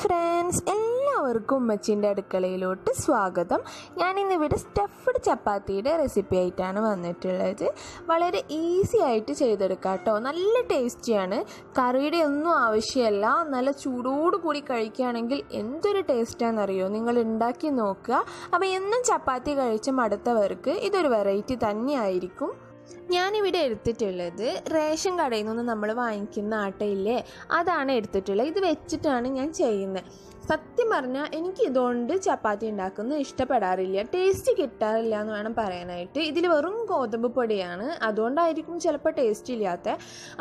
Friends എല്ലാവർക്കും ഉമ്മച്ചിന്റെ അടുക്കളയിലോട്ട് സ്വാഗതം. ഞാനിന്നിവിടെ സ്റ്റഫ്ഡ് ചപ്പാത്തിയുടെ റെസിപ്പി ആയിട്ടാണ് വന്നിട്ടുള്ളത്. വളരെ ഈസി ആയിട്ട് ചെയ്തെടുക്കാം കേട്ടോ. നല്ല ടേസ്റ്റിയാണ് കറിയുടെ ഒന്നും ആവശ്യമല്ല. നല്ല ചൂടോട് കൂടി കഴിക്കുകയാണെങ്കിൽ എന്തൊരു ടേസ്റ്റാണെന്നറിയോ നിങ്ങൾ ഉണ്ടാക്കി നോക്കുക. അപ്പോൾ എന്നും ചപ്പാത്തി കഴിച്ച മടുത്തവർക്ക് ഇതൊരു വെറൈറ്റി തന്നെയായിരിക്കും. ഞാനിവിടെ എടുത്തിട്ടുള്ളത് റേഷൻ കടയിൽ നിന്ന് നമ്മൾ വാങ്ങിക്കുന്ന ആട്ടയില്ലേ? അതാണ് എടുത്തിട്ടുള്ളത്. ഇത് വെച്ചിട്ടാണ് ഞാൻ ചെയ്യുന്നത്. സത്യം പറഞ്ഞാൽ എനിക്ക് ഇതുകൊണ്ട് ചപ്പാത്തി ഉണ്ടാക്കുന്നത് ഇഷ്ടപ്പെടാറില്ല. ടേസ്റ്റ് കിട്ടാറില്ല എന്ന് വേണം പറയാനായിട്ട്. ഇതിൽ വെറും ഗോതമ്പ് പൊടിയാണ്. അതുകൊണ്ടായിരിക്കും ചിലപ്പോൾ ടേസ്റ്റ് ഇല്ലാത്ത.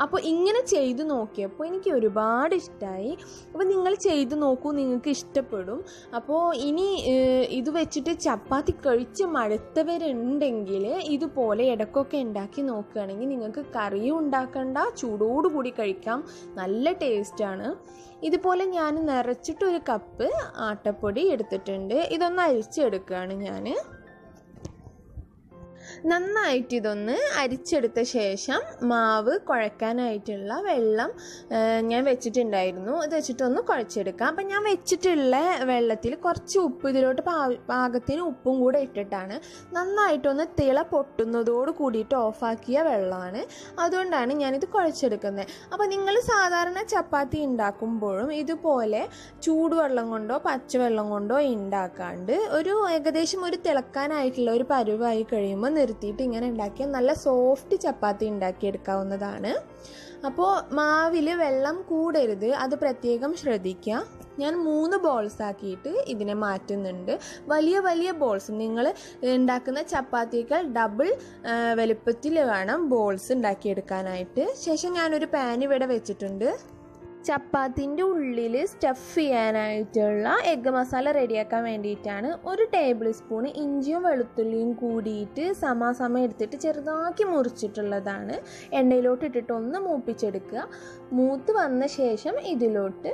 അപ്പോൾ ഇങ്ങനെ ചെയ്ത് നോക്കിയപ്പോൾ എനിക്ക് ഒരുപാട് ഇഷ്ടമായി അപ്പോൾ നിങ്ങൾ ചെയ്ത് നോക്കൂ നിങ്ങൾക്ക് ഇഷ്ടപ്പെടും. അപ്പോൾ ഇനി ഇത് വെച്ചിട്ട് ചപ്പാത്തി കഴിച്ച് മടുത്തവരുണ്ടെങ്കിൽ ഇതുപോലെ ഇടക്കൊക്കെ ഉണ്ടാക്കി നോക്കുകയാണെങ്കിൽ നിങ്ങൾക്ക് കറിയും ഉണ്ടാക്കണ്ട ചൂടോടുകൂടി കഴിക്കാം. നല്ല ടേസ്റ്റാണ് ഇതുപോലെ ഞാൻ നിറച്ചിട്ടൊരു കപ്പ് ആട്ടപ്പൊടി എടുത്തിട്ടുണ്ട്. ഇതൊന്ന് അരിച്ചെടുക്കുകയാണ് ഞാൻ. നന്നായിട്ട് ഇതൊന്ന് അരിച്ചെടുത്ത ശേഷം മാവ് കുഴക്കാനായിട്ടുള്ള വെള്ളം ഞാൻ വെച്ചിട്ടുണ്ടായിരുന്നു. ഇത് വെച്ചിട്ടൊന്ന് കുഴച്ചെടുക്കാം. അപ്പം ഞാൻ വെച്ചിട്ടുള്ള വെള്ളത്തിൽ കുറച്ച് ഉപ്പ് ഇതിലോട്ട് പാകത്തിന് ഉപ്പും കൂടെ ഇട്ടിട്ടാണ് നന്നായിട്ടൊന്ന് തിള പൊട്ടുന്നതോട് കൂടിയിട്ട് ഓഫാക്കിയ വെള്ളമാണ്. അതുകൊണ്ടാണ് ഞാനിത് കുഴച്ചെടുക്കുന്നത്. അപ്പോൾ നിങ്ങൾ സാധാരണ ചപ്പാത്തി ഉണ്ടാക്കുമ്പോഴും ഇതുപോലെ ചൂടുവെള്ളം കൊണ്ടോ പച്ചവെള്ളം കൊണ്ടോ ഉണ്ടാക്കാണ്ട് ഒരു ഏകദേശം ഒരു തിളക്കാനായിട്ടുള്ള ഒരു പരുവായി കഴിയുമ്പോൾ നിർത്തിയിട്ട് ഇങ്ങനെ ഉണ്ടാക്കിയാൽ നല്ല സോഫ്റ്റ് ചപ്പാത്തി ഉണ്ടാക്കിയെടുക്കാവുന്നതാണ്. അപ്പോൾ മാവിൽ വെള്ളം കൂടരുത് അത് പ്രത്യേകം ശ്രദ്ധിക്കുക. ഞാൻ മൂന്ന് ബോൾസ് ആക്കിയിട്ട് ഇതിനെ മാറ്റുന്നുണ്ട്. വലിയ വലിയ ബോൾസ് നിങ്ങൾ ഉണ്ടാക്കുന്ന ചപ്പാത്തിയേക്കാൾ ഡബിൾ വലുപ്പത്തിൽ വേണം ബോൾസ് ഉണ്ടാക്കിയെടുക്കാനായിട്ട്. ശേഷം ഞാനൊരു പാൻ ഇവിടെ വെച്ചിട്ടുണ്ട്. ചപ്പാത്തിന്റെ ഉള്ളിൽ സ്റ്റഫ് ചെയ്യാനായിട്ടുള്ള എഗ്ഗ് മസാല റെഡിയാക്കാൻ വേണ്ടിയിട്ടാണ് ഒരു ടേബിൾ സ്പൂൺ ഇഞ്ചിയും വെളുത്തുള്ളിയും കൂടിയിട്ട് സമാസമയം എടുത്തിട്ട് ചെറുതാക്കി മുറിച്ചിട്ടുള്ളതാണ്. എണ്ണയിലോട്ട് ഇട്ടിട്ട് ഒന്ന് മൂപ്പിച്ചെടുക്കുക. മൂത്ത് വന്ന ശേഷം ഇതിലോട്ട്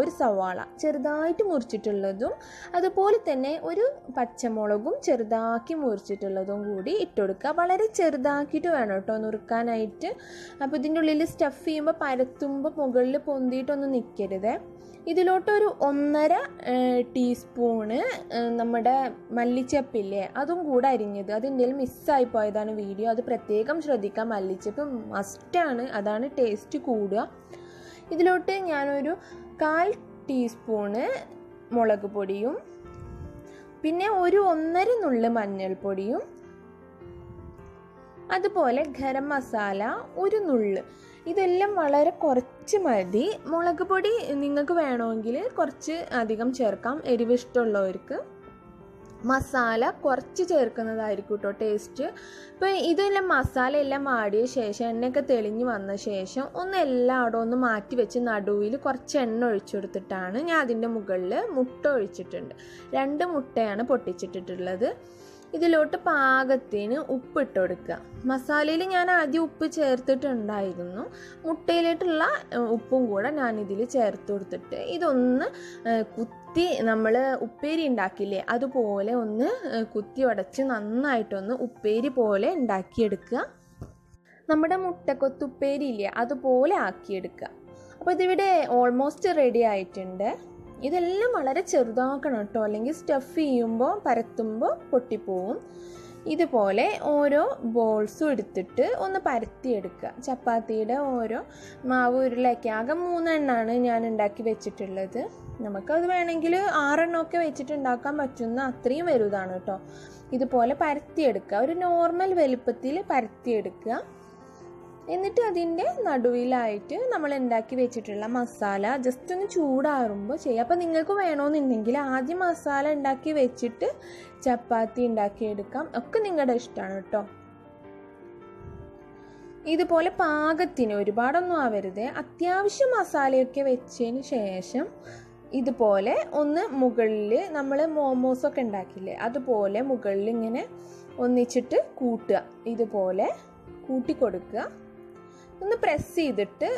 ഒരു സവാള ചെറുതായിട്ട് മുറിച്ചിട്ടുള്ളതും അതുപോലെ തന്നെ ഒരു പച്ചമുളകും ചെറുതാക്കി മുറിച്ചിട്ടുള്ളതും കൂടി ഇട്ടുകൊടുക്കുക വളരെ ചെറുതാക്കിയിട്ട് വേണം കേട്ടോ നുറുക്കാനായിട്ട്. അപ്പോൾ ഇതിന്റെ ഉള്ളിൽ സ്റ്റഫ് ചെയ്യുമ്പോൾ പരത്തുമ്പോൾ മുകളിൽ പൊന്തിയിട്ടൊന്നും നിൽക്കരുത് ഇതിലോട്ടൊരു ഒന്നര ടീസ്പൂണ് നമ്മുടെ മല്ലിച്ചപ്പില്ലേ അതും കൂടെ അരിഞ്ഞത്. അത് എന്റെ മിസ്സായി പോയതാണ് വീഡിയോ. അത് പ്രത്യേകം ശ്രദ്ധിക്കാം മല്ലിച്ചപ്പ് മസ്റ്റാണ്. അതാണ് ടേസ്റ്റ് കൂടുക. ഇതിലോട്ട് ഞാനൊരു കാൽ ടീസ്പൂണ് മുളക് പൊടിയും പിന്നെ ഒരു ഒന്നര നുള്ള് മഞ്ഞൾപ്പൊടിയും അതുപോലെ ഗരം മസാല ഒരു നുള്ള്. ഇതെല്ലാം വളരെ കുറച്ച് മതി. മുളക് പൊടി നിങ്ങൾക്ക് വേണമെങ്കിൽ കുറച്ച് അധികം ചേർക്കാം. എരിവ് ഇഷ്ടമുള്ളവർക്ക്. മസാല കുറച്ച് ചേർക്കുന്നതായിരിക്കും കേട്ടോ ടേസ്റ്റ്. ഇപ്പം ഇതെല്ലാം മസാല എല്ലാം ആടിയ ശേഷം എണ്ണയൊക്കെ തെളിഞ്ഞ് വന്ന ശേഷം ഒന്ന് എല്ലാം അവിടെ ഒന്ന് മാറ്റി വെച്ച് നടുവിൽ കുറച്ച് എണ്ണ ഒഴിച്ചു കൊടുത്തിട്ടാണ് ഞാൻ അതിന്റെ മുകളിൽ മുട്ട ഒഴിച്ചിട്ടുണ്ട്. രണ്ട് മുട്ടയാണ് പൊട്ടിച്ചിട്ടിട്ടുള്ളത്. ഇതിലോട്ട് പാകത്തിന് ഉപ്പിട്ട് കൊടുക്കുക മസാലയിൽ ഞാൻ ആദ്യം ഉപ്പ് ചേർത്തിട്ടുണ്ടായിരുന്നു. മുട്ടയിലേട്ടുള്ള ഉപ്പും കൂടെ ഞാൻ ഇതിൽ ചേർത്ത് കൊടുത്തിട്ട് ഇതൊന്ന് കുത്തി നമ്മൾ ഉപ്പേരി ഉണ്ടാക്കില്ലേ? അതുപോലെ ഒന്ന് കുത്തി ഉടച്ച് നന്നായിട്ടൊന്ന് ഉപ്പേരി പോലെ ഉണ്ടാക്കിയെടുക്കുക. നമ്മുടെ മുട്ടക്കൊത്തുപ്പേരി ഇല്ലേ അതുപോലെ ആക്കിയെടുക്കുക. അപ്പോൾ ഇതിവിടെ ഓൾമോസ്റ്റ് റെഡി ആയിട്ടുണ്ട്. ഇതെല്ലാം വളരെ ചെറുതാക്കണം കേട്ടോ. അല്ലെങ്കിൽ സ്റ്റഫ് ചെയ്യുമ്പോൾ പരത്തുമ്പോൾ പൊട്ടിപ്പോവും. ഇതുപോലെ ഓരോ ബോൾസും എടുത്തിട്ട് ഒന്ന് പരത്തിയെടുക്കുക. ചപ്പാത്തിയുടെ ഓരോ മാവ് ഉരുളയൊക്കെ. ആകെ മൂന്നെണ്ണമാണ് ഞാൻ ഉണ്ടാക്കി വെച്ചിട്ടുള്ളത്. നമുക്കത് വേണമെങ്കിൽ ആറെണ്ണമൊക്കെ വെച്ചിട്ട് ഉണ്ടാക്കാൻ പറ്റുന്ന അത്രയും വലുതാണ് കേട്ടോ. ഇതുപോലെ പരത്തിയെടുക്കുക. ഒരു നോർമൽ വലുപ്പത്തിൽ പരത്തിയെടുക്കുക. എന്നിട്ട് അതിന്റെ നടുവിലായിട്ട് നമ്മൾ ഉണ്ടാക്കി വെച്ചിട്ടുള്ള മസാല ജസ്റ്റ് ഒന്ന് ചൂടാറുമ്പോൾ ചെയ്യുക അപ്പോൾ നിങ്ങൾക്ക് വേണമെന്നുണ്ടെങ്കിൽ ആദ്യം മസാല ഉണ്ടാക്കി വെച്ചിട്ട് ചപ്പാത്തി ഉണ്ടാക്കിയെടുക്കാം. ഒക്കെ നിങ്ങളുടെ ഇഷ്ടമാണ് കേട്ടോ. ഇതുപോലെ പാകത്തിന് ഒരുപാടൊന്നും ആവരുത്. അത്യാവശ്യം മസാലയൊക്കെ വെച്ചതിന് ശേഷം ഇതുപോലെ ഒന്ന് മുകളിൽ നമ്മൾ മോമോസൊക്കെ ഉണ്ടാക്കില്ലേ അതുപോലെ മുകളിൽ ഇങ്ങനെ ഒന്നിച്ചിട്ട് കൂട്ടുക. ഇതുപോലെ കൂട്ടി കൊടുക്കുക ഒന്ന് പ്രസ് ചെയ്തിട്ട്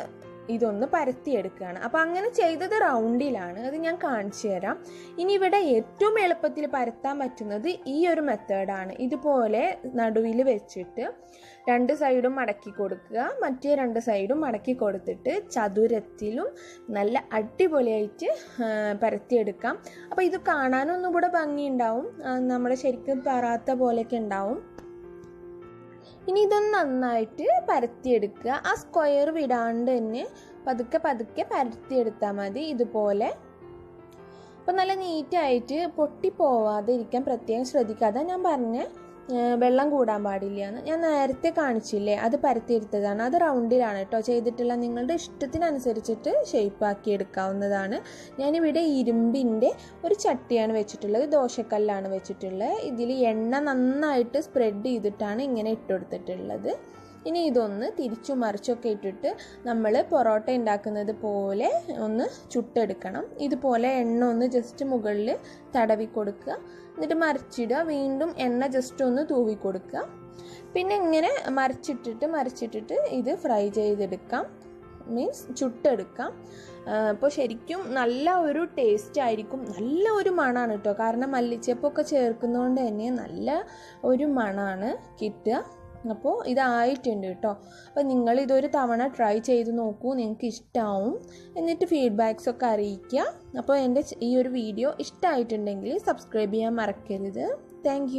ഇതൊന്ന് പരത്തിയെടുക്കുകയാണ്. അപ്പം അങ്ങനെ ചെയ്തത് റൗണ്ടിലാണ് അത് ഞാൻ കാണിച്ചു തരാം. ഇനി ഇവിടെ ഏറ്റവും എളുപ്പത്തിൽ പരത്താൻ പറ്റുന്നത് ഈ ഒരു മെത്തേഡാണ് ഇതുപോലെ നടുവിൽ വെച്ചിട്ട് രണ്ട് സൈഡും മടക്കി കൊടുക്കുക. മറ്റേ രണ്ട് സൈഡും മടക്കി കൊടുത്തിട്ട് ചതുരത്തിലും നല്ല അടിപൊളിയായിട്ട് പരത്തിയെടുക്കാം. അപ്പോൾ ഇത് കാണാനൊന്നും കൂടെ ഭംഗിയുണ്ടാവും. നമ്മുടെ ശരിക്കും പറാത്ത പോലെയൊക്കെ ഉണ്ടാവും. ഇനി ഇതൊന്ന് നന്നായിട്ട് പരത്തിയെടുക്കുക. ആ സ്ക്വയർ വിടാണ്ട് തന്നെ പതുക്കെ പതുക്കെ പരത്തിയെടുത്താൽ മതി ഇതുപോലെ. അപ്പം നല്ല നീറ്റായിട്ട് പൊട്ടിപ്പോവാതെ ഇരിക്കാൻ പ്രത്യേകം ശ്രദ്ധിക്കുക. അതാണ് ഞാൻ പറഞ്ഞ. വെള്ളം കൂടാൻ പാടില്ല എന്ന് ഞാൻ നേരത്തെ കാണിച്ചില്ലേ? അത് പരത്തിയെടുത്തതാണ്. അത് റൗണ്ടിലാണ് കേട്ടോ. ചെയ്തിട്ടുള്ള നിങ്ങളുടെ ഇഷ്ടത്തിനനുസരിച്ചിട്ട് ഷേപ്പാക്കി എടുക്കാവുന്നതാണ്. ഞാനിവിടെ ഇരുമ്പിന്റെ ഒരു ചട്ടിയാണ് വെച്ചിട്ടുള്ളത്. ദോശക്കല്ലാണ് വെച്ചിട്ടുള്ളത്. ഇതിൽ എണ്ണ നന്നായിട്ട് സ്പ്രെഡ് ചെയ്തിട്ടാണ് ഇങ്ങനെ ഇട്ടുകൊടുത്തിട്ടുള്ളത് ഇനി ഇതൊന്ന് തിരിച്ചു മറിച്ചൊക്കെ ഇട്ടിട്ട് നമ്മൾ പൊറോട്ട ഉണ്ടാക്കുന്നത് പോലെ ഒന്ന് ചുട്ടെടുക്കണം. ഇതുപോലെ എണ്ണ ഒന്ന് ജസ്റ്റ് മുകളിൽ തടവി കൊടുക്കുക. എന്നിട്ട് മറിച്ചിടുക. വീണ്ടും എണ്ണ ജസ്റ്റ് ഒന്ന് തൂവി കൊടുക്കുക. പിന്നെ ഇങ്ങനെ മറിച്ചിട്ടിട്ട് മറിച്ചിട്ടിട്ട് ഇത് ഫ്രൈ ചെയ്തെടുക്കാം. മീൻസ് ചുട്ടെടുക്കാം. അപ്പോൾ ശരിക്കും നല്ല ഒരു ടേസ്റ്റ് ആയിരിക്കും. നല്ല ഒരു മണമാണ് കേട്ടോ കാരണം മല്ലിച്ചപ്പൊക്കെ ചേർക്കുന്നതുകൊണ്ട് തന്നെ നല്ല ഒരു മണമാണ് കിട്ടുക. അപ്പോൾ ഇതായിട്ടുണ്ട് കേട്ടോ. അപ്പോൾ നിങ്ങൾ ഇതൊരു തവണ ട്രൈ ചെയ്ത് നോക്കൂ നിങ്ങൾക്ക് ഇഷ്ടമാവും എന്നിട്ട് ഫീഡ്ബാക്സ് ഒക്കെ അറിയിക്കുക. അപ്പോൾ എന്റെ ഈ ഒരു വീഡിയോ ഇഷ്ടമായിട്ടുണ്ടെങ്കിൽ സബ്സ്ക്രൈബ് ചെയ്യാൻ മറക്കരുത്. താങ്ക്